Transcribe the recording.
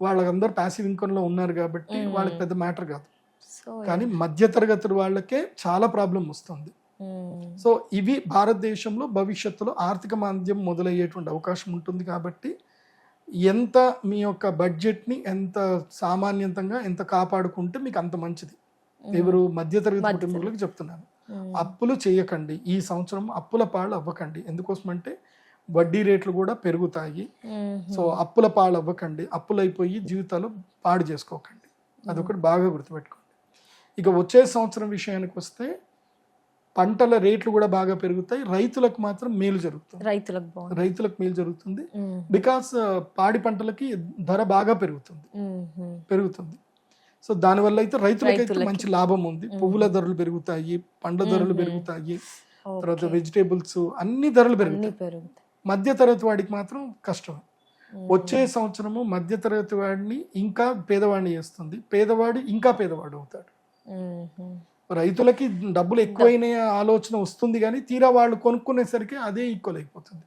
వాళ్ళందరూ ప్యాసివ్ ఇన్కమ్లో ఉన్నారు కాబట్టి. వాళ్ళకి పెద్ద మ్యాటర్ కాదు కానీ మధ్యతరగతి వాళ్ళకే చాలా ప్రాబ్లం వస్తుంది. సో ఇవి భారతదేశంలో భవిష్యత్తులో ఆర్థిక మాంద్యం మొదలయ్యేటువంటి అవకాశం ఉంటుంది కాబట్టి ఎంత మీ యొక్క బడ్జెట్ని ఎంత సామాన్యంతంగా ఎంత కాపాడుకుంటే మీకు అంత మంచిది ఎవరు మధ్యతరగతి. కుటుంబాలకు చెప్తున్నాను. అప్పులు చేయకండి ఈ సంవత్సరం అప్పుల పాలు అవ్వకండి ఎందుకోసం అంటే వడ్డీ రేట్లు కూడా పెరుగుతాయి. సో అప్పుల పాలు అవ్వకండి అప్పులు అయిపోయి జీవితాలు పాడు చేసుకోకండి. అదొకటి బాగా గుర్తుపెట్టుకోండి. ఇక వచ్చే సంవత్సరం విషయానికి వస్తే పంటల రేట్లు కూడా బాగా పెరుగుతాయి. రైతులకు మాత్రం మేలు జరుగుతుంది. రైతులకు రైతులకు మేలు జరుగుతుంది. బికాస్ పాడి పంటలకి ధర బాగా పెరుగుతుంది. పెరుగుతుంది. సో దానివల్ల అయితే రైతులకైతే రైతులకి. మంచి లాభం ఉంది. పువ్వుల ధరలు పెరుగుతాయి. పండ్ల ధరలు. పెరుగుతాయి. తర్వాత వెజిటేబుల్స్ అన్ని ధరలు పెరుగుతాయి. పెరుగుతాయి మధ్య తరగతి వాడికి మాత్రం కష్టం. వచ్చే సంవత్సరము మధ్య తరగతి వాడిని ఇంకా పేదవాడిని చేస్తుంది పేదవాడు ఇంకా పేదవాడు అవుతాడు. రైతులకి డబ్బులు ఎక్కువైన ఆలోచన వస్తుంది కానీ తీరా వాళ్ళు కొనుక్కునేసరికి అదే ఈక్వల్ అయిపోతుంది